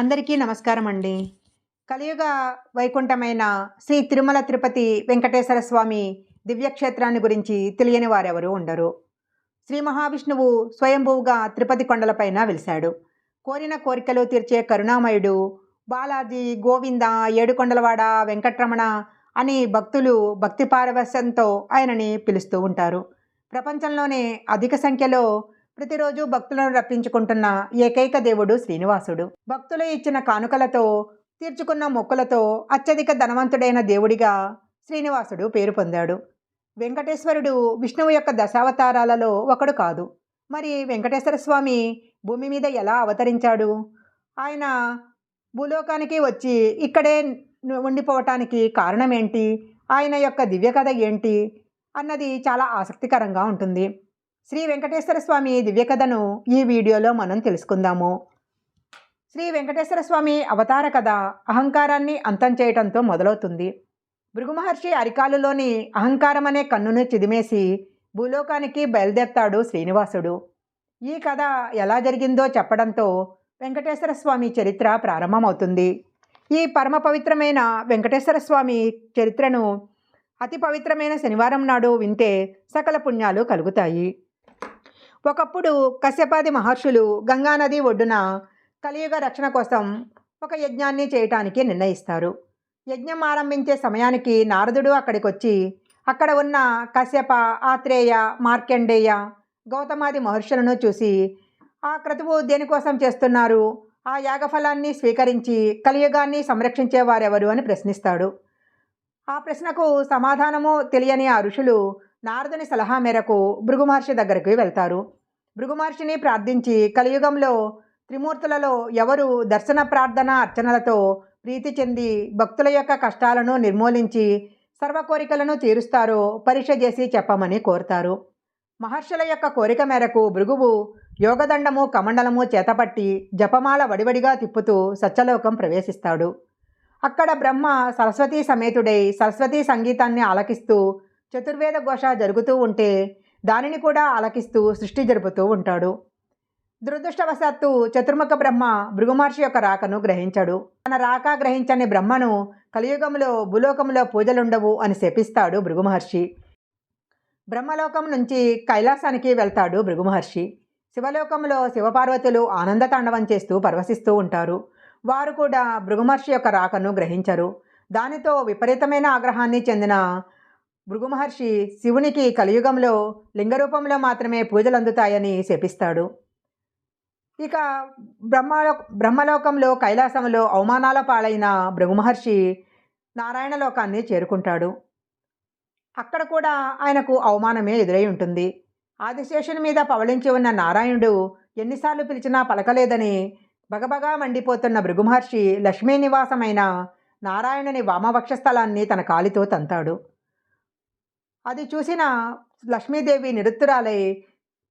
అందరికీ నమస్కారం అండి కలియుగ వైకుంఠమైన శ్రీ తిరుమల తిరుపతి వెంకటేశ్వర స్వామి దివ్యక్షేత్రాన్ని గురించి తెలియని వారెవరూ ఉండరు. శ్రీ మహావిష్ణువు స్వయంభువుగా తిరుపతి కొండలపైన వెలిశాడు. కోరిన కోరికలు తీర్చే కరుణామయుడు బాలాజీ గోవింద ఏడుకొండలవాడ వెంకట్రమణ అని భక్తులు భక్తి పారవశ్యంతో ఆయనని పిలుస్తూ ఉంటారు. ప్రపంచంలోనే అధిక సంఖ్యలో ప్రతిరోజు భక్తులను రప్పించుకుంటున్న ఏకైక దేవుడు శ్రీనివాసుడు. భక్తులు ఇచ్చిన కానుకలతో తీర్చుకున్న మొక్కులతో అత్యధిక ధనవంతుడైన దేవుడిగా శ్రీనివాసుడు పేరు పొందాడు. వెంకటేశ్వరుడు విష్ణువు యొక్క దశావతారాలలో ఒకడు కాదు. మరి వెంకటేశ్వర స్వామి భూమి మీద ఎలా అవతరించాడు? ఆయన భూలోకానికి వచ్చి ఇక్కడే ఉండిపోవటానికి కారణం ఏంటి ఆయన యొక్క దివ్య కథ ఏంటి? అన్నది చాలా ఆసక్తికరంగా ఉంటుంది. శ్రీ వెంకటేశ్వర స్వామి దివ్యకథను ఈ వీడియోలో మనం తెలుసుకుందాము. శ్రీ వెంకటేశ్వర స్వామి అవతార కథ అహంకారాన్ని అంతం చేయటంతో మొదలవుతుంది. భృగు మహర్షి అరికాలులోని అహంకారం అనే కన్నును చిదిమేసి భూలోకానికి బయలుదేరతాడు శ్రీనివాసుడు. ఈ కథ ఎలా జరిగిందో చెప్పడంతో వెంకటేశ్వర స్వామి చరిత్ర ప్రారంభమవుతుంది. ఈ పరమ పవిత్రమైన వెంకటేశ్వర స్వామి చరిత్రను అతి పవిత్రమైన శనివారం నాడు వింటే సకల పుణ్యాలు కలుగుతాయి. ఒకప్పుడు కశ్యపాది మహర్షులు గంగానది ఒడ్డున కలియుగ రక్షణ కోసం ఒక యజ్ఞాన్ని చేయటానికి నిర్ణయిస్తారు. యజ్ఞం ఆరంభించే సమయానికి నారదుడు అక్కడికి వచ్చి అక్కడ ఉన్న కశ్యప ఆత్రేయ మార్కండేయ గౌతమాది మహర్షులను చూసి ఆ క్రతువు దేనికోసం చేస్తున్నారు? ఆ యాగఫలాన్ని స్వీకరించి కలియుగాన్ని సంరక్షించే వారెవరు అని ప్రశ్నిస్తాడు. ఆ ప్రశ్నకు సమాధానము తెలియని ఆ ఋషులు నారదుని సలహా మేరకు భృగుమహర్షి దగ్గరికి వెళ్తారు. భృగుమహర్షిని ప్రార్థించి కలియుగంలో త్రిమూర్తులలో ఎవరు దర్శన ప్రార్థన అర్చనలతో ప్రీతి చెంది భక్తుల యొక్క కష్టాలను నిర్మూలించి సర్వ కోరికలను తీరుస్తారో పరీక్ష చేసి చెప్పమని కోరుతారు. మహర్షుల యొక్క కోరిక మేరకు భృగువు యోగదండము కమండలము చేతపట్టి జపమాల వడివడిగా తిప్పుతూ సత్యలోకం ప్రవేశిస్తాడు. అక్కడ బ్రహ్మ సరస్వతీ సమేతుడై సరస్వతీ సంగీతాన్ని ఆలకిస్తూ చతుర్వేద ఘోష జరుగుతూ ఉంటే దానిని కూడా ఆలకిస్తూ సృష్టి జరుపుతూ ఉంటాడు. దురదృష్టవశాత్తు చతుర్ముఖ బ్రహ్మ భృగుమహర్షి యొక్క రాకను గ్రహించాడు. తన రాక గ్రహించని బ్రహ్మను కలియుగంలో భూలోకంలో పూజలుండవు అని శపిస్తాడు భృగుమహర్షి. బ్రహ్మలోకం నుంచి కైలాసానికి వెళ్తాడు భృగుమహర్షి. శివలోకంలో శివపార్వతులు ఆనంద తాండవం చేస్తూ పరవశిస్తూ ఉంటారు. వారు కూడా భృగుమహర్షి యొక్క రాకను గ్రహించరు. దానితో విపరీతమైన ఆగ్రహాన్ని చెందిన భృగుమహర్షి శివునికి కలియుగంలో లింగరూపంలో మాత్రమే పూజలు అందుతాయని శపిస్తాడు. ఇక బ్రహ్మలో బ్రహ్మలోకంలో కైలాసంలో అవమానాల పాలైన భృగుమహర్షి మహర్షి నారాయణలోకాన్ని చేరుకుంటాడు. అక్కడ కూడా ఆయనకు అవమానమే ఎదురై ఉంటుంది. ఆదిశేషుని మీద పవళించి ఉన్న నారాయణుడు ఎన్నిసార్లు పిలిచినా పలకలేదని బగబగా మండిపోతున్న భృగుమహర్షి లక్ష్మీ నివాసమైన నారాయణుని వామవక్ష స్థలాన్ని తన కాలితో తంతాడు. అది చూసిన లక్ష్మీదేవి నిరుత్తురాలై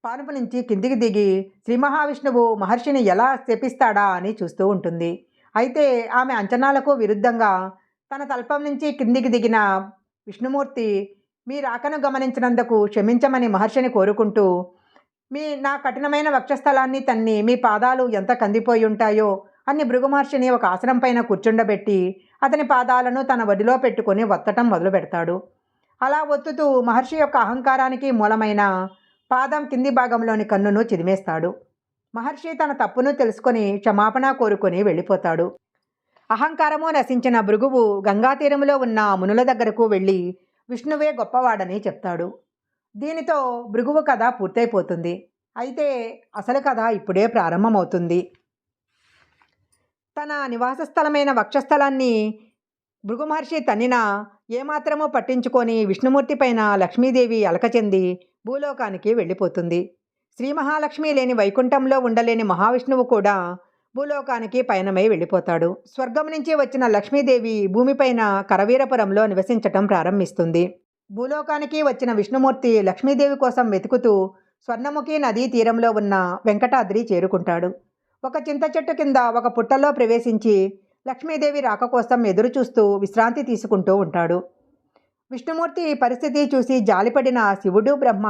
పానుపు నుంచి కిందికి దిగి శ్రీ మహావిష్ణువు మహర్షిని ఎలా శపిస్తాడా? అని చూస్తూ ఉంటుంది. అయితే ఆమె అంచనాలకు విరుద్ధంగా తన తల్పం నుంచి కిందికి దిగిన విష్ణుమూర్తి మీ రాకను గమనించినందుకు క్షమించమని మహర్షిని కోరుకుంటూ మీ నా కఠినమైన వక్షస్థలాన్ని తన్ని మీ పాదాలు ఎంత కందిపోయి ఉంటాయో అని భృగు మహర్షిని ఒక ఆసనం పైన కూర్చుండబెట్టి అతని పాదాలను తన వడిలో పెట్టుకొని వత్తటం మొదలు పెడతాడు అలా ఒత్తుతూ మహర్షి యొక్క అహంకారానికి మూలమైన పాదం కింది భాగంలోని కన్నును చిదిమేస్తాడు. మహర్షి తన తప్పును తెలుసుకొని క్షమాపణ కోరుకొని వెళ్ళిపోతాడు. అహంకారము నశించిన భృగువు గంగా తీరంలో ఉన్న మునుల దగ్గరకు వెళ్ళి విష్ణువే గొప్పవాడని చెప్తాడు. దీనితో భృగువు కథ పూర్తయిపోతుంది. అయితే అసలు కథ ఇప్పుడే ప్రారంభమవుతుంది. తన నివాస స్థలమైన వక్షస్థలాన్ని భృగు మహర్షి తన్నిన ఏమాత్రమో పట్టించుకొని విష్ణుమూర్తి పైన లక్ష్మీదేవి అలకచెంది భూలోకానికి వెళ్ళిపోతుంది. శ్రీ మహాలక్ష్మి లేని వైకుంఠంలో ఉండలేని మహావిష్ణువు కూడా భూలోకానికి పయనమై వెళ్ళిపోతాడు. స్వర్గం నుంచి వచ్చిన లక్ష్మీదేవి భూమిపైన కరవీరపురంలో నివసించటం ప్రారంభిస్తుంది. భూలోకానికి వచ్చిన విష్ణుమూర్తి లక్ష్మీదేవి కోసం వెతుకుతూ స్వర్ణముఖి నదీ తీరంలో ఉన్న వెంకటాద్రి చేరుకుంటాడు. ఒక చింత చెట్టు కింద ఒక పుట్టలో ప్రవేశించి లక్ష్మీదేవి రాక కోసం ఎదురుచూస్తూ విశ్రాంతి తీసుకుంటూ ఉంటాడు. విష్ణుమూర్తి పరిస్థితి చూసి జాలిపడిన శివుడు బ్రహ్మ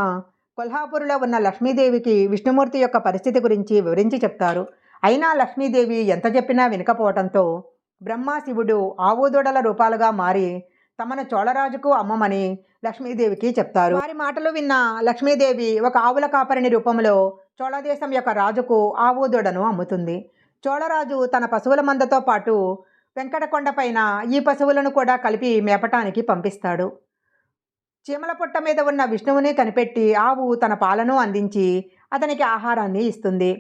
కొల్హాపూర్లో ఉన్న లక్ష్మీదేవికి విష్ణుమూర్తి యొక్క పరిస్థితి గురించి వివరించి చెప్తారు. అయినా లక్ష్మీదేవి ఎంత చెప్పినా వినకపోవటంతో బ్రహ్మ శివుడు ఆవుదూడల రూపాలుగా మారి తమను చోళరాజుకు అమ్మమని లక్ష్మీదేవికి చెప్తారు. వారి మాటలు విన్న లక్ష్మీదేవి ఒక ఆవుల కాపరిని రూపంలో చోళదేశం యొక్క రాజుకు ఆవుదూడను అమ్ముతుంది. చోళరాజు తన పశువుల మందతో పాటు వెంకటకొండ పైన ఈ పశువులను కూడా కలిపి మేపటానికి పంపిస్తాడు. చీమల పుట్ట మీద ఉన్న విష్ణువుని కనిపెట్టి ఆవు తన పాలను అందించి అతనికి ఆహారాన్ని ఇస్తుంది.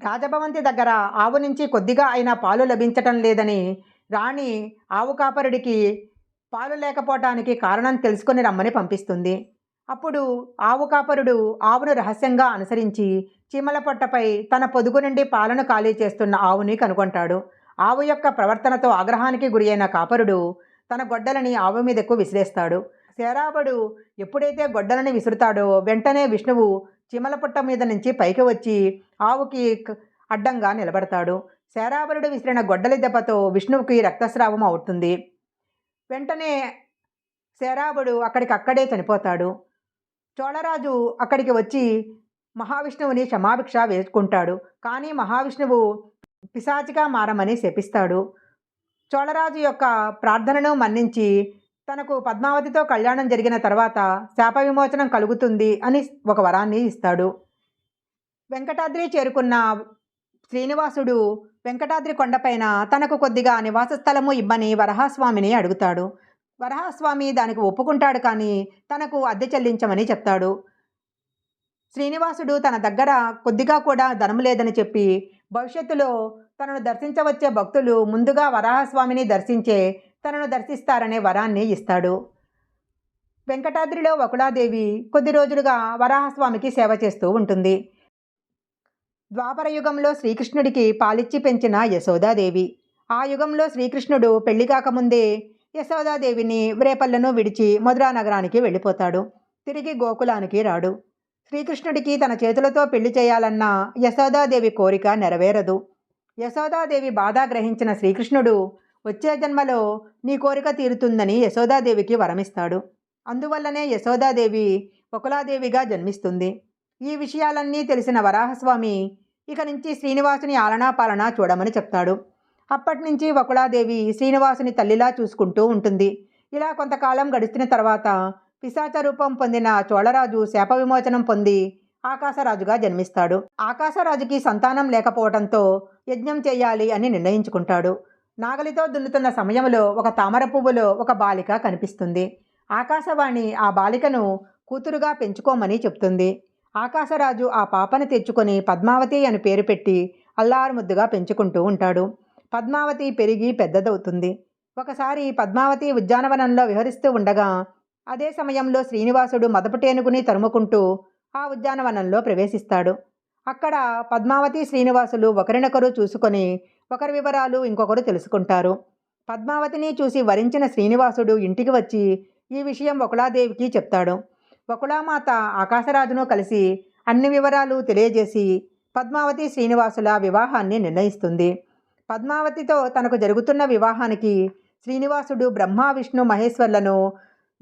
రాజభవంతి దగ్గర ఆవు నుంచి కొద్దిగా అయినా పాలు లభించటం లేదని రాణి ఆవు కాపరుడికి పాలు లేకపోవటానికి కారణం తెలుసుకొని రమ్మని పంపిస్తుంది. అప్పుడు ఆవు కాపరుడు ఆవును రహస్యంగా అనుసరించి చీమలపొట్టపై తన పొదుగు నుండి పాలను ఖాళీ చేస్తున్న ఆవుని కనుగొంటాడు. ఆవు యొక్క ప్రవర్తనతో ఆగ్రహానికి గురైన కాపరుడు తన గొడ్డలని ఆవు మీదకు విసిరేస్తాడు. శరాబడు ఎప్పుడైతే గొడ్డలని విసురుతాడో వెంటనే విష్ణువు చీమల పుట్ట మీద నుంచి పైకి వచ్చి ఆవుకి అడ్డంగా నిలబడతాడు. శరాబరుడు విసిరిన గొడ్డలి దెబ్బతో విష్ణువుకి రక్తస్రావం అవుతుంది. వెంటనే శరాబుడు అక్కడికక్కడే చనిపోతాడు. చోళరాజు అక్కడికి వచ్చి మహావిష్ణువుని క్షమాభిక్ష వేసుకుంటాడు. కానీ మహావిష్ణువు పిశాచిగా మారమని శపిస్తాడు. చోళరాజు యొక్క ప్రార్థనను మన్నించి తనకు పద్మావతితో కళ్యాణం జరిగిన తర్వాత శాప విమోచనం కలుగుతుంది అని ఒక వరాన్ని ఇస్తాడు. వెంకటాద్రి చేరుకున్న శ్రీనివాసుడు వెంకటాద్రి కొండపైన తనకు కొద్దిగా నివాస స్థలము ఇమ్మని వరహాస్వామిని అడుగుతాడు. వరహాస్వామి దానికి ఒప్పుకుంటాడు కానీ తనకు అద్దె చెల్లించమని చెప్తాడు. శ్రీనివాసుడు తన దగ్గర కొద్దిగా కూడా ధనం లేదని చెప్పి భవిష్యత్తులో తనను దర్శించవచ్చే భక్తులు ముందుగా వరాహస్వామిని దర్శించే తనను దర్శిస్తారనే వరాన్ని ఇస్తాడు. వెంకటాద్రిలో వకుళాదేవి కొద్ది రోజులుగా వరాహస్వామికి సేవ చేస్తూ ఉంటుంది. ద్వాపర యుగంలో శ్రీకృష్ణుడికి పాలిచ్చి పెంచిన యశోదాదేవి. ఆ యుగంలో శ్రీకృష్ణుడు పెళ్ళి కాకముందే యశోదాదేవిని వ్రేపల్లను విడిచి మధురా నగరానికి వెళ్ళిపోతాడు. తిరిగి గోకులానికి రాడు. శ్రీకృష్ణుడికి తన చేతులతో పెళ్ళి చేయాలన్న యశోదాదేవి కోరిక నెరవేరదు. యశోదాదేవి బాధ గ్రహించిన శ్రీకృష్ణుడు వచ్చే జన్మలో నీ కోరిక తీరుతుందని యశోదాదేవికి వరమిస్తాడు. అందువల్లనే యశోదాదేవి ఒకలాదేవిగా జన్మిస్తుంది. ఈ విషయాలన్నీ తెలిసిన వరాహస్వామి ఇక నుంచి శ్రీనివాసుని ఆలనా పాలన చూడమని చెప్తాడు. అప్పటి నుంచి వకుళాదేవి శ్రీనివాసుని తల్లిలా చూసుకుంటూ ఉంటుంది. ఇలా కొంతకాలం గడిచిన తర్వాత పిశాచ రూపం పొందిన చోళరాజు శాప విమోచనం పొంది ఆకాశరాజుగా జన్మిస్తాడు. ఆకాశరాజుకి సంతానం లేకపోవడంతో యజ్ఞం చేయాలి అని నిర్ణయించుకుంటాడు. నాగలితో దున్నుతున్న సమయంలో ఒక తామర పువ్వులో ఒక బాలిక కనిపిస్తుంది. ఆకాశవాణి ఆ బాలికను కూతురుగా పెంచుకోమని చెప్తుంది. ఆకాశరాజు ఆ పాపను తెచ్చుకొని పద్మావతి అని పేరు పెట్టి అల్లారుముద్దుగా పెంచుకుంటూ ఉంటాడు. పద్మావతి పెరిగి పెద్దదవుతుంది. ఒకసారి పద్మావతి ఉద్యానవనంలో విహరిస్తూ ఉండగా అదే సమయంలో శ్రీనివాసుడు మదపటేనుగుని తరుముకుంటూ ఆ ఉద్యానవనంలో ప్రవేశిస్తాడు. అక్కడ పద్మావతి శ్రీనివాసులు ఒకరినొకరు చూసుకొని ఒకరి వివరాలు ఇంకొకరు తెలుసుకుంటారు. పద్మావతిని చూసి వరించిన శ్రీనివాసుడు ఇంటికి వచ్చి ఈ విషయం వకుళాదేవికి చెప్తాడు. వకుళామాత ఆకాశరాజును కలిసి అన్ని వివరాలు తెలియజేసి పద్మావతి శ్రీనివాసుల వివాహాన్ని నిర్ణయిస్తుంది. పద్మావతితో తనకు జరుగుతున్న వివాహానికి శ్రీనివాసుడు బ్రహ్మ విష్ణు మహేశ్వర్లను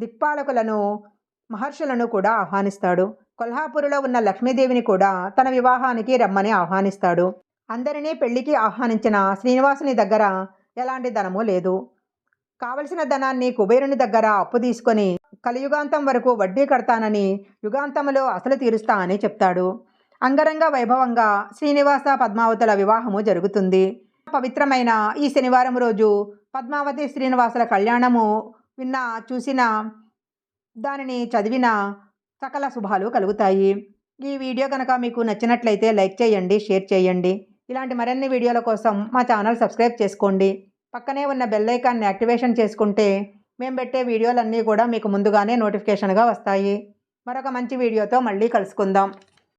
దిక్పాలకులను మహర్షులను కూడా ఆహ్వానిస్తాడు. కొల్హాపూరులో ఉన్న లక్ష్మీదేవిని కూడా తన వివాహానికి రమ్మని ఆహ్వానిస్తాడు. అందరినీ పెళ్ళికి ఆహ్వానించిన శ్రీనివాసుని దగ్గర ఎలాంటి ధనము లేదు. కావలసిన ధనాన్ని కుబేరుని దగ్గర అప్పు తీసుకొని కలియుగాంతం వరకు వడ్డీ కడతానని యుగాంతములో అసలు తీరుస్తా అని చెప్తాడు. అంగరంగ వైభవంగా శ్రీనివాస పద్మావతుల వివాహము జరుగుతుంది. పవిత్రమైన ఈ శనివారం రోజు పద్మావతి శ్రీనివాసుల కళ్యాణము విన్నా చూసిన దానిని చదివిన సకల శుభాలు కలుగుతాయి. ఈ వీడియో కనుక మీకు నచ్చినట్లయితే లైక్ చేయండి షేర్ చేయండి. ఇలాంటి మరిన్ని వీడియోల కోసం మా ఛానల్ సబ్స్క్రైబ్ చేసుకోండి. పక్కనే ఉన్న బెల్ ఐకాన్ని యాక్టివేషన్ చేసుకుంటే మేము పెట్టే వీడియోలన్నీ కూడా మీకు ముందుగానే నోటిఫికేషన్గా వస్తాయి. మరొక మంచి వీడియోతో మళ్ళీ కలుసుకుందాం.